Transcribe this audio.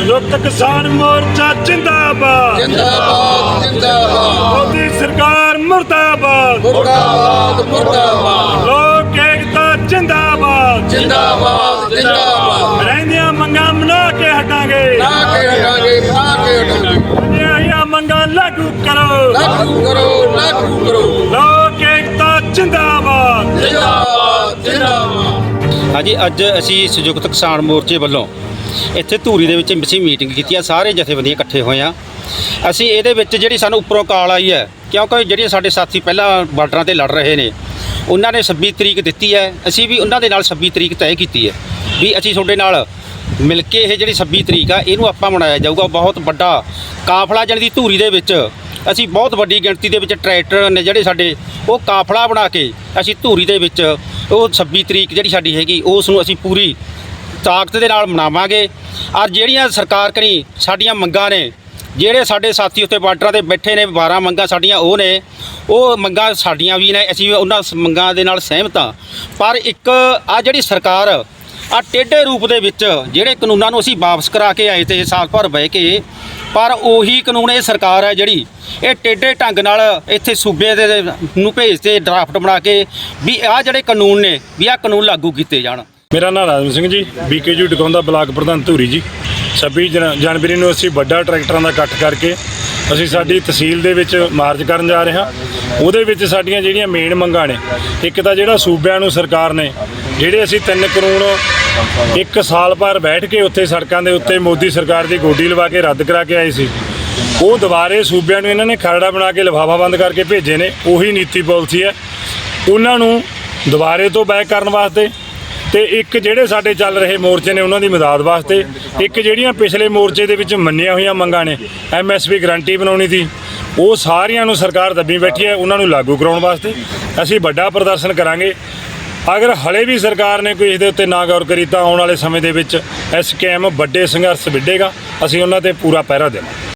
ਸੰਯੁਕਤ ਕਿਸਾਨ ਮੋਰਚਾ ਜਿੰਦਾਬਾਦ। ਜਿੰਦਾਬਾਦ ਜਿੰਦਾਬਾਦ। ਮੋਦੀ ਸਰਕਾਰ ਮੁਰਦਾਬਾਦ। ਮੁਰਦਾਬਾਦ ਮੁਰਦਾਬਾਦ। ਹਾਂਜੀ, ਅੱਜ ਅਸੀਂ ਸੰਯੁਕਤ ਕਿਸਾਨ ਮੋਰਚੇ ਵੱਲੋਂ ਇੱਥੇ ਧੂਰੀ ਦੇ ਵਿੱਚ ਅਸੀਂ ਮੀਟਿੰਗ ਕੀਤੀ ਆ, ਸਾਰੇ ਜਥੇਬੰਦੀਆਂ ਇਕੱਠੇ ਹੋਏ ਆ। ਅਸੀਂ ਇਹਦੇ ਵਿੱਚ ਜਿਹੜੀ ਸਾਨੂੰ ਉੱਪਰੋਂ ਕਾਲ ਆਈ ਹੈ, ਕਿਉਂਕਿ ਜਿਹੜੇ ਸਾਡੇ ਸਾਥੀ ਪਹਿਲਾਂ ਬਾਰਡਰਾਂ ਤੇ ਲੜ ਰਹੇ ਨੇ, ਉਹਨਾਂ ਨੇ 26 ਤਰੀਕ ਦਿੱਤੀ ਹੈ। ਅਸੀਂ ਵੀ ਉਹਨਾਂ ਦੇ ਨਾਲ 26 ਤਰੀਕ ਤੈਅ ਕੀਤੀ ਹੈ ਵੀ ਅਸੀਂ ਤੁਹਾਡੇ ਨਾਲ ਮਿਲ ਕੇ ਇਹ ਜਿਹੜੀ 26 ਤਰੀਕ ਆ, ਇਹਨੂੰ ਆਪਾਂ ਮਨਾਇਆ ਜਾਊਗਾ। ਬਹੁਤ ਵੱਡਾ ਕਾਫਲਾ ਜਾਣੀ ਦੀ ਧੂਰੀ ਦੇ ਵਿੱਚ ਅਸੀਂ ਬਹੁਤ ਵੱਡੀ ਗਿਣਤੀ ਦੇ ਵਿੱਚ ਟਰੈਕਟਰ ਨੇ ਜਿਹੜੇ ਸਾਡੇ, ਉਹ ਕਾਫਲਾ ਬਣਾ ਕੇ ਅਸੀਂ ਧੂਰੀ ਦੇ ਵਿੱਚ ਉਹ 26 ਤਰੀਕ ਜਿਹੜੀ ਸਾਡੀ ਹੈਗੀ, ਉਸ ਨੂੰ ਅਸੀਂ ਪੂਰੀ ਤਾਕਤ ਦੇ ਨਾਲ ਮਨਾਵਾਂਗੇ। ਔਰ ਜਿਹੜੀਆਂ ਸਰਕਾਰ ਕਰੀ ਸਾਡੀਆਂ ਮੰਗਾਂ ਨੇ, ਜਿਹੜੇ ਸਾਡੇ ਸਾਥੀ ਉੱਤੇ ਬਾਰਡਰਾਂ ਤੇ ਬੈਠੇ ਨੇ 12 ਮੰਗਾਂ ਸਾਡੀਆਂ ਉਹ ਨੇ, ਉਹ ਮੰਗਾਂ ਸਾਡੀਆਂ ਵੀ ਨੇ, ਅਸੀਂ ਉਹਨਾਂ ਸ- ਮੰਗਾਂ ਦੇ ਨਾਲ ਸਹਿਮਤ ਹਾਂ। ਪਰ ਇੱਕ ਆ ਜਿਹੜੀ ਸਰਕਾਰ, ਆ ਟੇਢੇ ਰੂਪ ਦੇ ਵਿੱਚ ਜਿਹੜੇ ਕਾਨੂੰਨਾਂ ਨੂੰ ਅਸੀਂ ਵਾਪਸ ਕਰਾ ਕੇ ਆਏ ਤੇ ਸਾਲ ਭਰ ਬਹਿ ਕੇ ਪਰ ਉਹੀ ਕਾਨੂੰਨ ਇਹ ਸਰਕਾਰ ਹੈ ਜਿਹੜੀ ਇਹ ਟੇਢੇ ਢੰਗ ਨਾਲ ਇੱਥੇ ਸੂਬੇ ਦੇ ਨੂੰ ਭੇਜਦੇ, ਡਰਾਫਟ ਬਣਾ ਕੇ ਵੀ ਆਹ ਜਿਹੜੇ ਕਾਨੂੰਨ ਨੇ, ਵੀ ਆਹ ਕਾਨੂੰਨ ਲਾਗੂ ਕੀਤੇ ਜਾਣ। ਮੇਰਾ ਨਾਮ ਰਾਜਮ ਸਿੰਘ ਜੀ ਬੀਕੇਯੂ ਡਕੌਂਦਾ ਬਲਾਕ ਪ੍ਰਧਾਨ ਧੂਰੀ ਜੀ। 26 ਜਨ- ਜਨਵਰੀ ਨੂੰ ਅਸੀਂ ਵੱਡਾ ਟਰੈਕਟਰਾਂ ਦਾ ਇਕੱਠ ਕਰਕੇ ਅਸੀਂ ਸਾਡੀ ਤਹਿਸੀਲ ਦੇ ਵਿੱਚ ਮਾਰਚ ਕਰਨ ਜਾ ਰਹੇ ਹਾਂ। ਉਹਦੇ ਵਿੱਚ ਸਾਡੀਆਂ ਜਿਹੜੀਆਂ ਮੇਨ ਮੰਗਾਂ ਨੇ, ਇੱਕ ਤਾਂ ਜਿਹੜਾ ਸੂਬਿਆਂ ਨੂੰ ਸਰਕਾਰ ਨੇ, ਜਿਹੜੇ ਅਸੀਂ ਤਿੰਨ ਕਾਨੂੰਨ ਇੱਕ ਸਾਲ ਭਰ ਬੈਠ ਕੇ ਉੱਥੇ ਸੜਕਾਂ ਦੇ ਉੱਤੇ ਮੋਦੀ ਸਰਕਾਰ ਦੀ ਗੋਡੀ ਲਵਾ ਕੇ ਰੱਦ ਕਰਾ ਕੇ ਆਏ ਸੀ। ਉਹ ਦੁਬਾਰੇ ਸੂਬਿਆਂ ਨੂੰ ਇਹਨਾਂ ਨੇ ਖਰੜਾ ਬਣਾ ਕੇ ਲਿਫਾਫਾ ਬੰਦ ਕਰਕੇ ਭੇਜੇ ਨੇ, ਉਹੀ ਨੀਤੀ ਪਾਲਿਸੀ ਹੈ। ਉਹਨਾਂ ਨੂੰ ਦੁਬਾਰੇ ਤੋਂ ਬੈਕ ਕਰਨ ਵਾਸਤੇ ਤੇ ਇੱਕ ਜਿਹੜੇ ਸਾਡੇ ਚੱਲ ਰਹੇ ਮੋਰਚੇ ਨੇ ਉਹਨਾਂ ਦੀ ਮਦਦ ਵਾਸਤੇ, ਇੱਕ ਜਿਹੜੀਆਂ ਪਿਛਲੇ ਮੋਰਚੇ ਦੇ ਵਿੱਚ ਮੰਨੀਆਂ ਹੋਈਆਂ ਮੰਗਾਂ ਨੇ ਐਮਐਸਪੀ ਗਰੰਟੀ ਬਣਾਉਣੀ ਸੀ ਉਹ ਸਾਰੀਆਂ ਨੂੰ ਸਰਕਾਰ ਦੱਬੀ ਬੈਠੀ ਹੈ, ਉਹਨਾਂ ਨੂੰ ਲਾਗੂ ਕਰਾਉਣ ਵਾਸਤੇ। ਅਸੀਂ ਵੱਡਾ ਪ੍ਰਦਰਸ਼ਨ ਕਰਾਂਗੇ। ਅਗਰ ਹਲੇ ਵੀ ਸਰਕਾਰ ਨੇ ਕੋਈ ਇਸ ਦੇ ਉੱਤੇ ਨਾ ਗੌਰ ਕਰੀ ਤਾਂ ਆਉਣ ਵਾਲੇ ਸਮੇਂ ਦੇ ਵਿੱਚ ਐਸਕੇਐਮ ਵੱਡੇ ਸੰਘਰਸ਼ ਵਿੱਢੇਗਾ। ਅਸੀਂ ਉਹਨਾਂ ਤੇ ਪੂਰਾ ਪਹਿਰਾ ਦੇਵਾਂਗੇ।